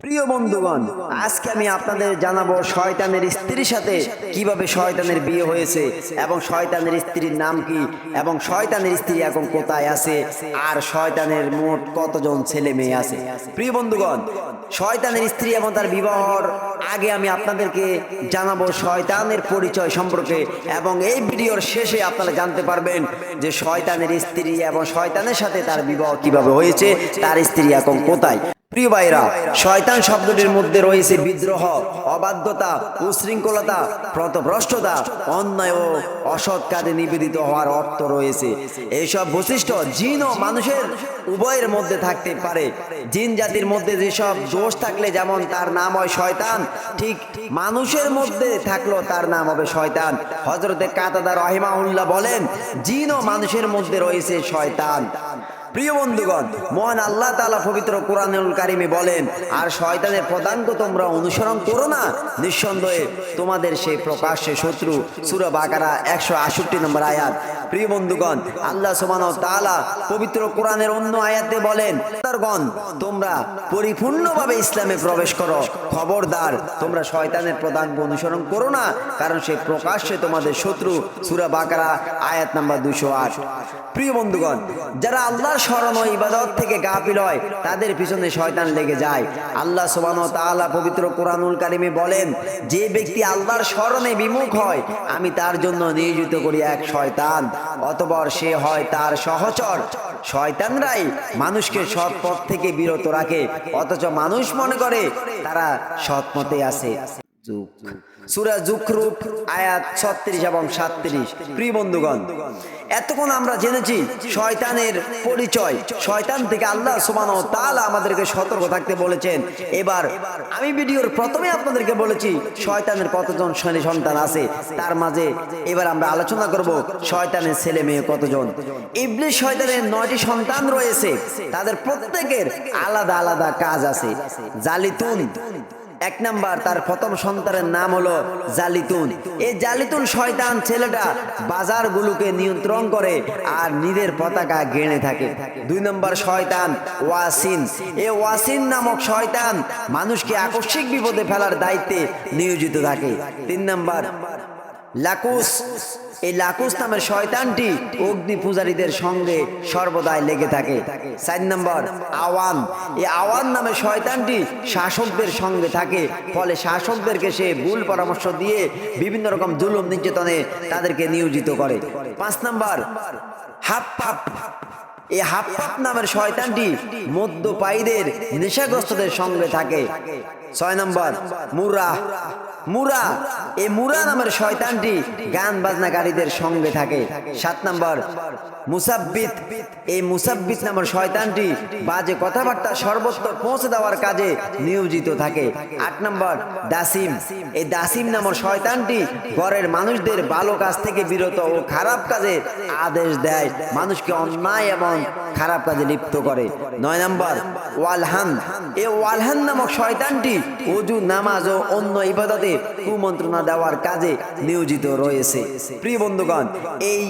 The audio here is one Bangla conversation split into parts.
প্রিয় বন্ধুগণ, আজকে আমি আপনাদের জানাব শয়তানের স্ত্রীর সাথে কীভাবে শয়তানের বিয়ে হয়েছে এবং শয়তানের স্ত্রীর নাম কি এবং শয়তানের স্ত্রী এখন কোথায় আছে আর শয়তানের মোট কতজন ছেলে মেয়ে আছে। প্রিয় বন্ধুগণ, শয়তানের স্ত্রী এবং তার বিবাহর আগে আমি আপনাদেরকে জানাব শয়তানের পরিচয় সম্পর্কে এবং এই ভিডিওর শেষে আপনারা জানতে পারবেন যে শয়তানের স্ত্রী এবং শয়তানের সাথে তার বিবাহ কীভাবে হয়েছে, তার স্ত্রী এখন কোথায়। প্রিয় ভাইরা, শয়তান শব্দটির মধ্যে রয়েছে বিদ্রোহ, অবাধ্যতা, উশৃঙ্খলতা, প্রতভ্রষ্টতা, অন্যায় ও অসৎ কাজে নিবেদিত হওয়ার অর্থ রয়েছে। এইসব বৈশিষ্ট্য জিন ও মানুষের উভয়ের মধ্যে থাকতে পারে। জিন জাতির মধ্যে যেসব দোষ থাকলে যেমন তার নাম হয় শয়তান, ঠিক মানুষের মধ্যে থাকলেও তার নাম হবে শয়তান। হজরতে কাতাদা রহিমাউল্লাহ বলেন, জিন ও মানুষের মধ্যে রয়েছে শয়তান। প্রিয় বন্ধুগণ মহান আল্লাহ তাআলা পবিত্র কোরআনুল কারিমে বলেন আর শয়তানের প্রদাঙ্ক তোমরা অনুসরণ করো না। নিঃসন্দেহে তোমাদের সেই প্রকাশ্যে শত্রু সূরা বাকারা একশো আষট্টি নম্বর আয়াত। প্রিয় বন্ধুগণ আল্লাহ ওয়া তাআলা পবিত্র কোরআনের অন্য আয়াতে বলেন খবরদারগণ, তোমরা পরিপূর্ণভাবে ইসলামে প্রবেশ করো। খবরদার তোমরা শয়তানের প্রদাঙ্ক অনুসরণ করো না কারণ সে প্রকাশ্যে তোমাদের শত্রু সুরা বাকারা আয়াত নাম্বার দুশো আট। প্রিয় বন্ধুগণ যারা আল্লাহর স্মরণ ও ইবাদত থেকে গাফিল হয়, তাদের পিছনে শয়তান লেগে যায়। আল্লাহ তাআলা পবিত্র কোরআনুল বলেন, যে ব্যক্তি আল্লাহর স্মরণে বিমুখ হয়, আমি তার জন্য নিয়োজিত করি এক শয়তান। অতঃপর সে হয় তার সহচর। শয়তানরাই মানুষকে সৎ পথ থেকে বিরত রাখে, অথচ মানুষ মনে করে তারা সৎ পথে আছে। সুরা জুখরুপ আয়াত ছত্রিশ এবং প্রিয় বন্ধুগণ, এতক্ষণ আমরা জেনেছি শয়তানের পরিচয়। শয়তান থেকে আল্লাহ তাআলা আমাদেরকে সতর্ক থাকতে বলেছেন। এবার আমি ভিডিওর প্রথমে আপনাদেরকে বলেছি, শয়তানের কতজন সন্তান আছে? তার মাঝে এবার আমরা আলোচনা করব, শয়তানের ছেলে মেয়ে কতজন? ইবলিশ শয়তানের নয়টি সন্তান রয়েছে। তাদের প্রত্যেকের আলাদা আলাদা কাজ আছে। জালিতুন এক নাম্বার তার প্রথম সন্তানের নাম হলো জালিতুন। এই জালিতুন শয়তান ছেলেটা বাজারগুলোকে নিয়ন্ত্রণ করে আর নিজের পতাকা গেড়ে থাকে। দুই নম্বর শয়তান ওয়াসিন। এ ওয়াসিন নামক শয়তান মানুষকে আকস্মিক বিপদে ফেলার দায়িত্বে নিয়োজিত থাকে। তিন নম্বর লাকুস, এই লাকুস নামের শয়তানটি অগ্নি পূজারীদের সঙ্গে সর্বদাই লেগে থাকে। চার নম্বর, আওয়ান। এই আওয়ান নামের শয়তানটি শাসকদের সঙ্গে থাকে, ফলে শাসকদেরকে সে ভুল পরামর্শ দিয়ে বিভিন্ন রকম জুলুম, নির্যাতনে তাদেরকে নিয়োজিত করে। পাঁচ নম্বর, হাফ হাফ। এই হাপ্পাপ নামের শয়তানটি মদ্যপায়ীদের নেশাগ্রস্তদের সঙ্গে থাকে। ছয় নম্বর, মুরা। মুরা এই মুরা নামের শয়তানটি গান বাজনাকারীদের সঙ্গে থাকে। সাত নম্বর, মুসাব্বিত। এই মুসাব্বিত নামের শয়তানটি বাজে কথাবার্তা সর্বত্র পৌঁছে দেওয়ার কাজে নিয়োজিত থাকে। আট নম্বর, দাসিম। এই দাসিম নামের শয়তানটি ঘরের মানুষদের ভালো কাজ থেকে বিরত ও খারাপ কাজে আদেশ দেয়। মানুষকে অন্যায় এবং খারাপ কাজে লিপ্ত করে। নয় নাম্বার ওয়ালহান এ ওয়ালহান নামক শয়তানটি অজু নামাজ ও অন্য ইবাদতে কুমন্ত্রণা দেওয়ার কাজে নিয়োজিত রয়েছে। প্রিয় বন্ধুগণ, এই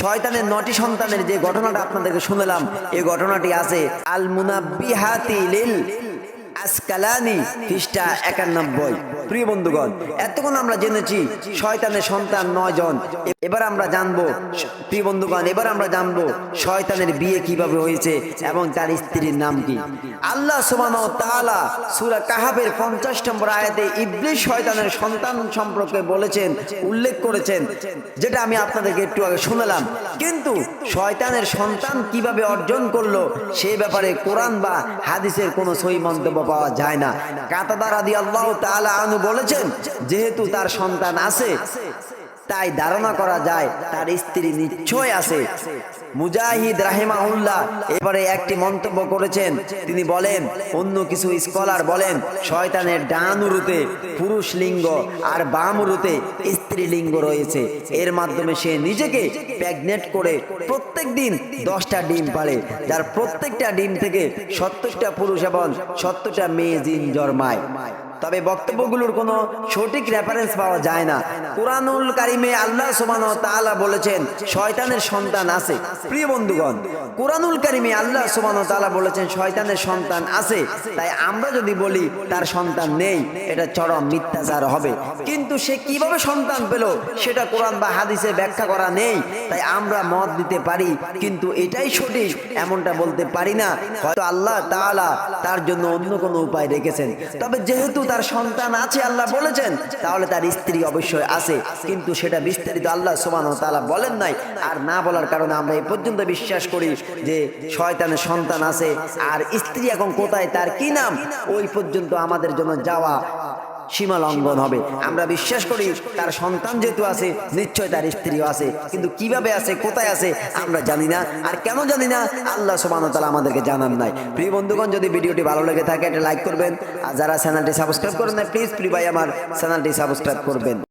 শয়তানের নটি সন্তানের যে ঘটনাটা আপনাদেরকে শুনলাম এই ঘটনাটি আছে আল মুনাব্বিহাতি লিল আসকালানি, পৃষ্ঠা একানব্বই। প্রিয় বন্ধুগণ, এতক্ষণ আমরা জেনেছি শয়তানের সন্তান নয় জন। এবার আমরা জানব, প্রিয় বন্ধুগণ, এবার আমরা জানব শয়তানের বিয়ে কীভাবে হয়েছে এবং তার স্ত্রীর নাম কি। আল্লাহ 50 নম্বর আয়াতে শয়তানের সন্তান সম্পর্কে বলেছেন, উল্লেখ করেছেন, যেটা আমি আপনাদেরকে একটু আগে শুনলাম। কিন্তু শয়তানের সন্তান কীভাবে অর্জন করল সেই ব্যাপারে কোরআন বা হাদিসের কোনো সহি মন্তব্য পাওয়া যায় না। কাতাদার আদি আল্লাহ তালা আনু বলেছেন যেহেতু তার সন্তান আছে তাই ধারণা করা যায়, তার স্ত্রী নিশ্চয় আছে। মুজাহিদ রাহেমাহুল্লাহ এবারে একটি মন্তব্য করেছেন। তিনি বলেন, অন্য কিছু স্কলার বলেন, শয়তানের ডান উরুতে পুরুষ লিঙ্গ আর বাম উরুতে স্ত্রী লিঙ্গ রয়েছে। এর মাধ্যমে সে নিজেকে প্রেগনেট করে প্রত্যেক দিন দশটা ডিম পারে যার প্রত্যেকটা ডিম থেকে সত্তরটা পুরুষ এবং সত্তরটা মেয়ে জিন জন্মায়। তবে বক্তব্যগুলোর কোনো সঠিক রেফারেন্স পাওয়া যায় না। কোরআনুল কারিমে আল্লাহ সুবহান তাআলা বলেছেন, শয়তানের সন্তান আছে। প্রিয় বন্ধুগণ, কোরআনুল কারিমে আল্লাহ সুবহান তাআলা বলেছেন, শয়তানের সন্তান আছে। তাই আমরা যদি বলি, তার সন্তান নেই, এটা চরম মিথ্যাচার হবে। কিন্তু সে কীভাবে সন্তান পেল, সেটা কোরআন বা হাদিসে ব্যাখ্যা করা নেই। তাই আমরা মত দিতে পারি, কিন্তু এটাই সঠিক, এমনটা বলতে পারি না। হয়তো আল্লাহ তাআলা তার জন্য অন্য কোনো উপায় রেখেছেন। তবে যেহেতু তার সন্তান আছে, আল্লাহ বলেছেন, তাহলে তার স্ত্রী অবশ্যই আছে। কিন্তু সেটা বিস্তারিত আল্লাহ সোমান তালা বলেন নাই। আর না বলার কারণে আমরা এই পর্যন্ত বিশ্বাস করি যে শয়তানের সন্তান আছে, আর স্ত্রী এখন কোথায়, তার কি নাম? ওই পর্যন্ত আমাদের জন্য যাওয়া সীমা লঙ্ঘন হবে। আমরা বিশ্বাস করি তার সন্তান যেহেতু আছে, নিশ্চয় তার স্ত্রীও আছে। কিন্তু কীভাবে আছে, কোথায় আছে, আমরা জানি না। আর কেন জানি না, আল্লাহ সোমানো তালা আমাদেরকে জানান নাই। প্রিয় বন্ধুগণ, যদি ভিডিওটি ভালো লেগে থাকে এটা লাইক করবেন। আর যারা চ্যানেলটি সাবস্ক্রাইব করেন না প্লিজ প্রিয় ভাই আমার চ্যানেলটি সাবস্ক্রাইব করবেন।